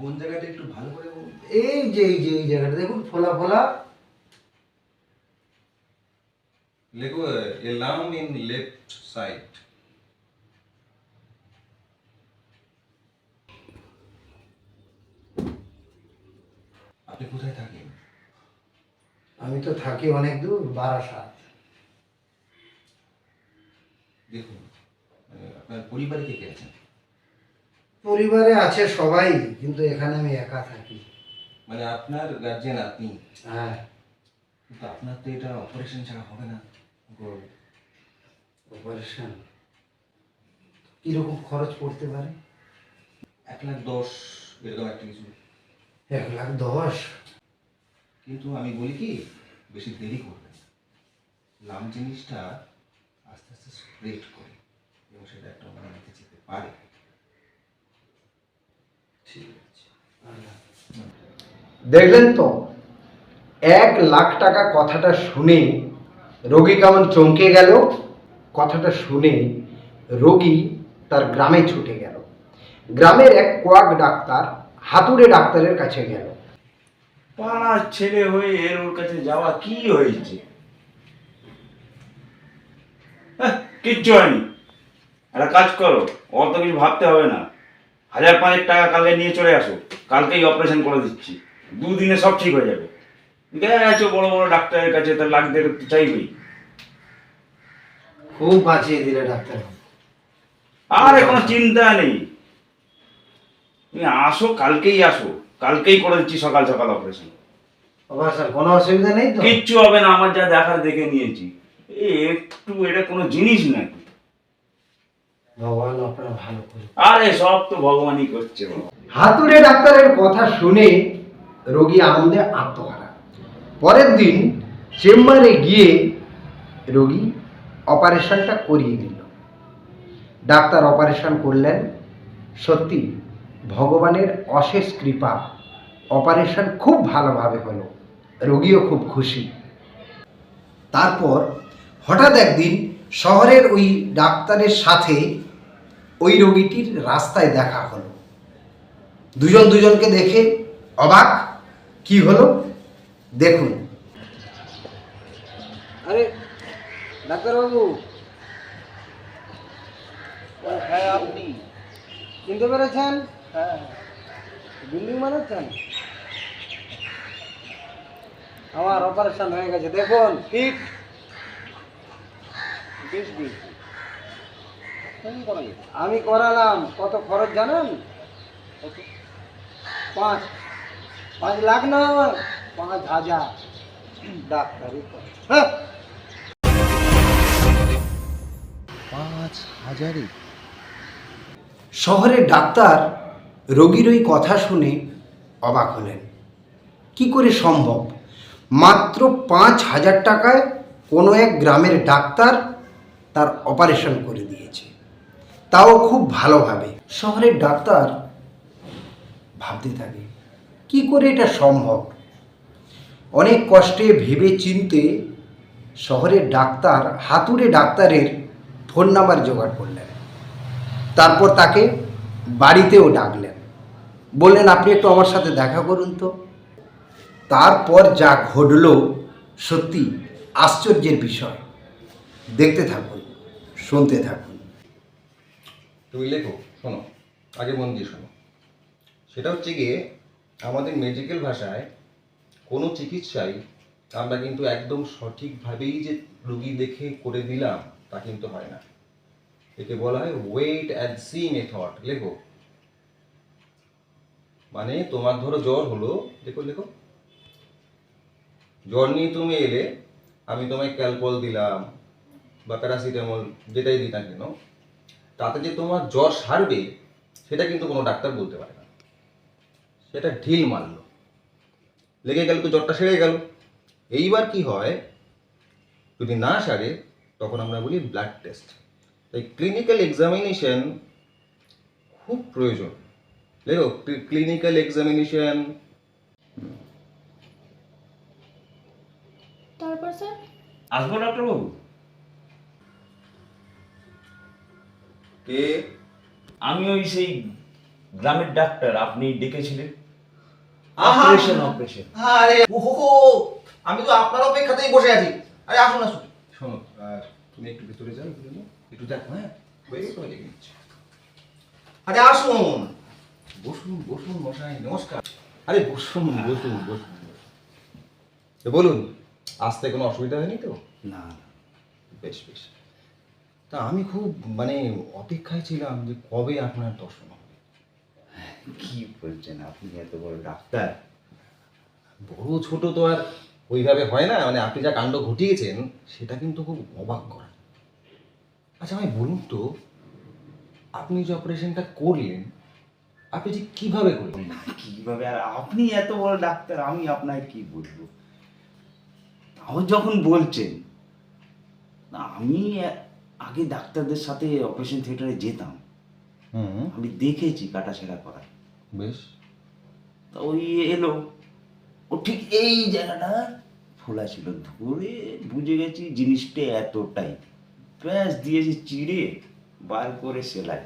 কোন জায়গাটা একটু ভালো করে বলুন? এই যে এই যে এই জায়গাটা দেখুন ফোলা ফোলা। লেখো এলাম ইন লেফট সাইড। আপনি কোথায় থাকেন? আমি তো থাকি অনেক দূর বারাসাত। দেখুন আপনার পরিবারে কে কে আছেন? পরিবারে আছে সবাই কিন্তু এখানে আমি একা থাকি। মানে আপনার গার্জেন আপনি? হ্যাঁ। কিন্তু আপনার তো এটা অপারেশন ছাড়া হবে না অপারেশন কীরকম খরচ পড়তে পারে? এক লাখ দশ এরকম একটা কিছু। এক লাখ দশ? কিন্তু আমি বলি কি বেশি দেরি করবেন না। লাম জিনিসটা আস্তে আস্তে স্প্রেড করে এবং সেটা একটা অন্যদিকে যেতে পারে। দেখলেন তো? এক লাখ টাকা কথাটা শুনে রোগী কেমন চমকে গেল? কথাটা শুনে রোগী তার গ্রামে ছুটে গেল। গ্রামের এক কোয়াক ডাক্তার হাতুড়ে ডাক্তারের কাছে গেল। পাড়ার ছেলে হয়ে এর ওর কাছে যাওয়া কি হয়েছে? হ্যাঁ, কিচ্ছু হয়নি। একটা কাজ করো অত কিছু ভাবতে হবে না। হাজার পাঁচেক টাকা কালকে নিয়ে চলে আসো কালকেই অপারেশন করে দিচ্ছি। দুদিনে সব ঠিক হয়ে যাবে। গেছো বড় বড় ডাক্তারের কাছে তার দেড় তো চাইবেই। খুব বাঁচিয়ে দিলে ডাক্তার। আর কোনো চিন্তা নেই। তুমি আসো কালকেই আসো। কালকেই করে দিচ্ছি সকাল সকাল অপারেশন স্যার কোনো অসুবিধা নেই তো? কিচ্ছু হবে না আমার যা দেখার দেখে নিয়েছি। একটু এটা কোনো জিনিস নাকি? ভগবান আপনার ভালো করে আরে সব তো ভগবানই করছে হাতুড়ে ডাক্তারের কথা শুনে রোগী আনন্দে আত্মহারা। পরের দিন চেম্বারে গিয়ে রোগী অপারেশনটা করিয়ে দিল। ডাক্তার অপারেশন করলেন। সত্যি ভগবানের অশেষ কৃপা। অপারেশন খুব ভালোভাবে হলো। রোগীও খুব খুশি। তারপর হঠাৎ একদিন শহরের ওই ডাক্তারের সাথে ওই রোগীটির রাস্তায় দেখা হলো। দুজন দুজনকে দেখে অবাক। কি হলো? দেখুন। আরে, ডাক্তারবাবু। হ্যাঁ আপনি। চিনতে পেরেছেন? হ্যাঁ। বিল্ডিং বানাচ্ছেন? আমার অপারেশন হয়ে গেছে। দেখুন ফিট আমি করালাম। কত খরচ জানেন? পাঁচ। পাঁচ লাখ না? পাঁচ হাজার। ডাক্তারি হ্যাঁ। পাঁচ হাজারে শহরের ডাক্তার রোগীর ওই কথা শুনে অবাক হলেন। কি করে সম্ভব? মাত্র পাঁচ হাজার টাকায় কোনো এক গ্রামের ডাক্তার তার অপারেশন করে দিয়েছে তাও খুব ভালোভাবে। শহরের ডাক্তার ভাবতে থাকে, কি করে এটা সম্ভব? অনেক কষ্টে ভেবে চিনতে শহরের ডাক্তার হাতুড়ে ডাক্তারের ফোন নাম্বার জোগাড় করলেন। তারপর তাকে বাড়িতেও ডাকলেন। বললেন, আপনি একটু আমার সাথে দেখা করুন তো। তারপর যা ঘটল সত্যি আশ্চর্যের বিষয়। দেখতে থাকুন, শুনতে থাকুন। তুমি লেখো, শোনো, আগে মন দিয়ে শোনো। সেটা হচ্ছে গিয়ে আমাদের মেডিকেল ভাষায় কোনো চিকিৎসাই আমরা কিন্তু একদম সঠিকভাবেই যে রুগী দেখে করে দিলাম, তা কিন্তু হয় না। একে বলা হয় ওয়েট অ্যান্ড সি মেথড লেখো। মানে তোমার ধরো জ্বর হলো দেখো লেখো। জ্বর নিয়ে তুমি এলে, আমি তোমায় ক্যালপল দিলাম, বা প্যারাসিটামল, যেটাই দিতাম কেন তাতে যে তোমার জ্বর সারবে সেটা কিন্তু কোনো ডাক্তার বলতে পারে না। সেটা ঢিল মারলো। লেগে গেল তো জ্বরটা সেরে গেল। এইবার কি হয় যদি না সারে তখন আমরা বলি ব্লাড টেস্ট তাই ক্লিনিক্যাল এক্সামিনেশন খুব প্রয়োজন। দেখো ক্লিনিক্যাল এক্সামিনেশন তারপর স্যার? আসব ডাক্তারবাবু? কে? আমি ওই সেই গ্রামের ডাক্তার আপনি ডেকেছিলেন! Operation operation. আরে ওহো আমি তো আপনার অপেক্ষাতেই বসে আছি। আরে আসুন আসুন। শোনো আর তুমি একটু ভেতরে যাও একটু দেখো হ্যাঁ? তোমায় ডেকে আরে আসুন। বসুন বসুন মশাই নমস্কার। আরে বসুন বসুন বসুন। বলুন আসতে কোনো অসুবিধা হয়নি তো? না। বেশ বেশ। তা আমি খুব মানে অপেক্ষায় ছিলাম যে কবে আপনার দর্শন হবে। কি বলছেন আপনি এত বড় ডাক্তার? বড় ছোট তো আর ওইভাবে হয় না মানে আপনি যা কাণ্ড ঘটিয়েছেন সেটা কিন্তু খুব অবাক করা। আচ্ছা আমি বলুন তো আপনি যে অপারেশনটা করলেন আপনি যে কীভাবে করলেন? কীভাবে? আর আপনি এত বড় ডাক্তার আমি আপনাকে কি বলব? তাও যখন বলছেন না আমি আগে ডাক্তারদের সাথে অপারেশন থিয়েটারে যেতাম। হুম। আমি দেখেছি কাটাছেড়া করা বেশ। তা ওই এলো। ও ঠিক এই জায়গাটা ফোলা ছিল। ধরে বুঝে গেছি জিনিসটা এতটাই। ব্যাস দিয়েছি চিড়ে বার করে সেলাই।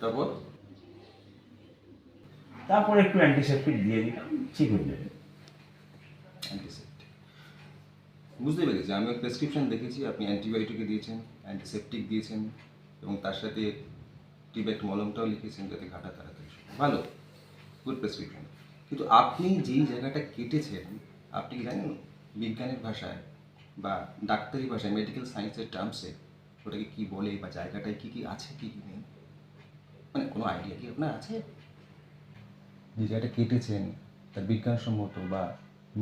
তারপর? তারপর একটু অ্যান্টিসেপ্টিক দিয়ে দিলাম ঠিক হয়ে যাবে অ্যান্টিসেপ্টিক বুঝতে পেরেছি। আমি প্রেসক্রিপশন দেখেছি, আপনি অ্যান্টিবায়োটিকে দিয়েছেন অ্যান্টিসেপ্টিক দিয়েছেন, এবং তার সাথে টিবেট মলমটাও লিখেছেন যাতে ঘাটা তাড়াতাড়ি ভালো গুড প্রেসক্রিপশন কিন্তু আপনি যেই জায়গাটা কেটেছেন, আপনি কি জানেন? বিজ্ঞানের ভাষায় বা ডাক্তারি ভাষায় মেডিকেল সায়েন্সের টার্মসে ওটাকে কি বলে বা জায়গাটায় কি কি আছে, কি কি নেই? মানে কোনো আইডিয়া কি আপনার আছে? যে জায়গাটা কেটেছেন, তার বিজ্ঞানসম্মত বা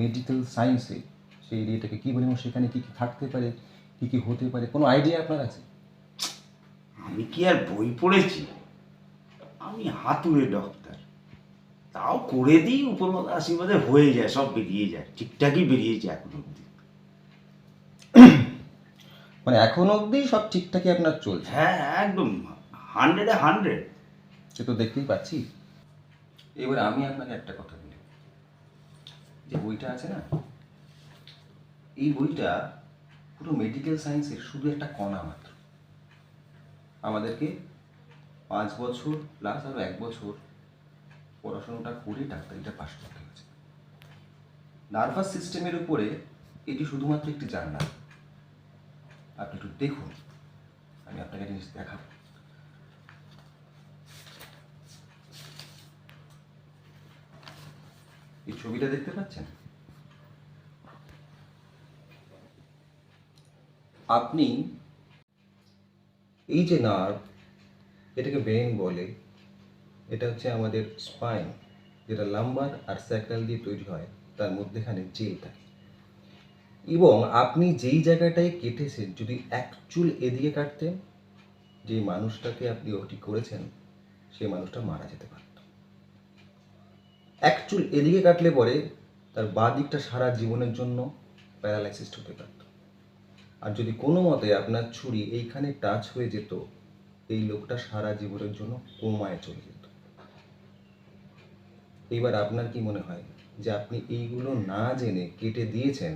মেডিকেল সায়েন্সে সেই এরিয়াটাকে কী বলে এবং সেখানে কী কী থাকতে পারে কী কী হতে পারে কোনো আইডিয়া আপনার আছে? আমি কি আর বই পড়েছি? আমি হাতুড়ে ডক্টর তাও করে দিই উপরওয়ালা আশীর্বাদে হয়ে যায় সব বেরিয়ে যায় ঠিকঠাকই বেরিয়েছে এখন অব্দি মানে এখন অবধি সব ঠিকঠাকই আপনার চলছে? হ্যাঁ একদম হান্ড্রেডে হান্ড্রেড সে তো দেখতেই পাচ্ছি। এবার আমি আপনাকে একটা কথা বলি। যে বইটা আছে না এই বইটা পুরো মেডিকেল সায়েন্সের শুধু একটা কণা মাত্র। আমাদেরকে পাঁচ বছর প্লাস আরও এক বছর পড়াশোনাটা করে ডাক্তারিটা পাশ করতে হয়েছে। নার্ভাস সিস্টেমের উপরে এটি শুধুমাত্র একটি জার্নাল। আপনি একটু দেখুন, আমি আপনাকে জিনিস দেখাবো। এই ছবিটা দেখতে পাচ্ছেন? আপনি এই যে নার্ভ এটাকে ব্রেন বলে, এটা হচ্ছে আমাদের স্পাইন যেটা লাম্বার আর স্যাক্রাল দিয়ে তৈরি হয়, তার মধ্যেখানে জেল থাকে। এবং আপনি যেই জায়গাটায় কেটেছেন, যদি এক চুল এদিকে কাটতেন যে মানুষটাকে আপনি ওটি করেছেন, সেই মানুষটা মারা যেতে পারত। এক চুল এদিকে কাটলে পরে তার বাঁ দিকটা সারা জীবনের জন্য প্যারালাইসিস হতে পারত আর যদি কোনো মতে আপনার ছুরি এইখানে টাচ হয়ে যেত, এই লোকটা সারা জীবনের জন্য কোমায় চলে যেত। এইবার আপনার কি মনে হয় যে আপনি এইগুলো না জেনে কেটে দিয়েছেন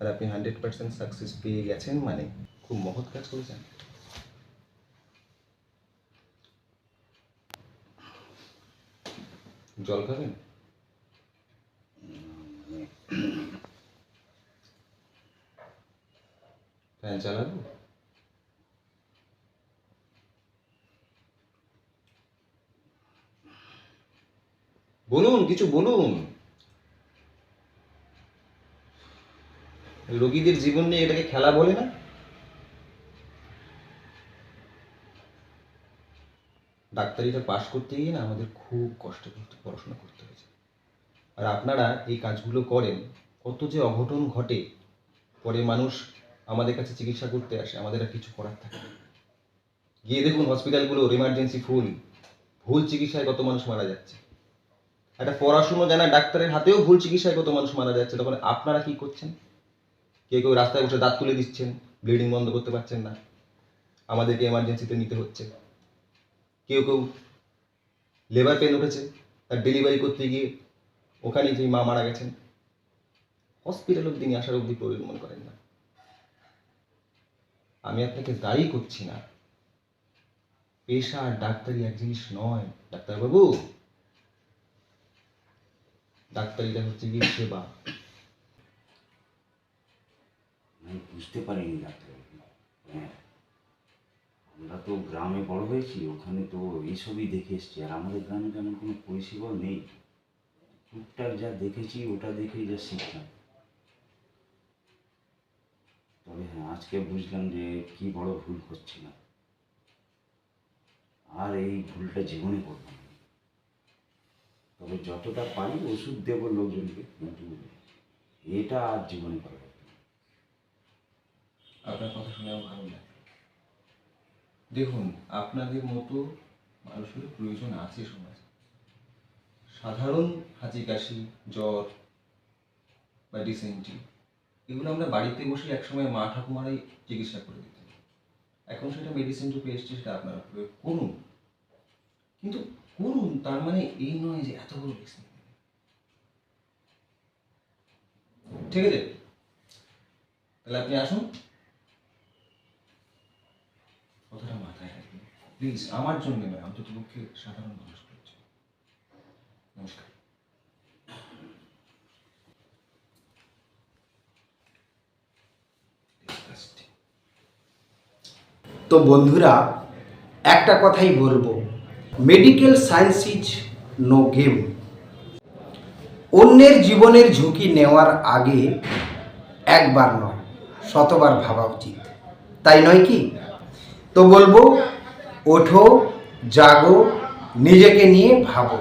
আর আপনি হান্ড্রেড পার্সেন্ট সাকসেস পেয়ে গেছেন মানে খুব মহৎ কাজ করেছেন? জল খাবেন? ফ্যান চালাবো বলুন, কিছু বলুন। রোগীদের জীবন নিয়ে এটাকে খেলা বলে না? ডাক্তারিটা পাশ করতে গিয়ে না আমাদের খুব কষ্ট করতে, পড়াশোনা করতে হয়েছে। আর আপনারা এই কাজগুলো করেন, কত যে অঘটন ঘটে, পরে মানুষ আমাদের কাছে চিকিৎসা করতে আসে, আমাদের আর কিছু করার থাকে না। গিয়ে দেখুন হসপিটালগুলোর ইমার্জেন্সি ফুল ভুল চিকিৎসায় কত মানুষ মারা যাচ্ছে। একটা পড়াশুনো জানা ডাক্তারের হাতেও ভুল চিকিৎসায় কত মানুষ মারা যাচ্ছে, তখন আপনারা কি করছেন? কেউ কেউ রাস্তায় বসে দাঁত তুলে দিচ্ছেন ব্লিডিং বন্ধ করতে পারছেন না। আমাদেরকে এমার্জেন্সিতে নিতে হচ্ছে। কেউ কেউ লেবার পেন উঠেছে, তার ডেলিভারি করতে গিয়ে ওখানেই যে মা মারা গেছেন। হসপিটাল অব্দি নিয়ে আসার অব্দি প্রয়োজন মনে করেন না। আমি আপনাকে দায়ী করছি না। পেশা আর ডাক্তারি এক জিনিস নয়, ডাক্তারবাবু। ডাক্তারিটা হচ্ছে কি সেবা। আমি বুঝতে পারিনি ডাক্তার হ্যাঁ আমরা তো গ্রামে বড় হয়েছি, ওখানে তো এইসবই দেখে এসছি। আর আমাদের গ্রামে তেমন কোনো পরিষেবা নেই। টুকটাক যা দেখেছি, ওটা দেখেই যা শিখলাম। তবে হ্যাঁ আজকে বুঝলাম যে কি বড় ভুল করছিলাম আর এই ভুলটা জীবনে করব না। তবে যতটা পারি ওষুধ দেবো লোকজনকে, কিন্তু এটা আর জীবনে করব না। আপনার কথা শুনে ভালো লাগে। দেখুন, আপনাদের মতো মানুষের প্রয়োজন আছে সমাজে। সাধারণ হাঁচি কাশি জ্বর বা ডিসেন্ট্রি। এগুলো আমরা বাড়িতে বসে একসময় মা ঠাকুমারাই চিকিৎসা করে দিতেন এখন সেটা মেডিসিন রূপে এসছে সেটা আপনারা প্রয়োগ করুন। কিন্তু করুন, তার মানে এই নয় যে এত বড় ঠিক আছে? তাহলে আপনি আসুন। কথাটা মাথায় রাখবেন। প্লিজ আমার জন্য নয় অন্তত পক্ষে সাধারণ মানুষ করছে নমস্কার। তো বন্ধুরা, একটা কথাই বলব। Medical science is no game অন্যের জীবনের ঝুঁকি নেওয়ার আগে একবার নয়, শতবার ভাবা উচিত। তাই নয় কি? তো বলব, ওঠো, জাগো, নিজেকে নিয়ে ভাবো।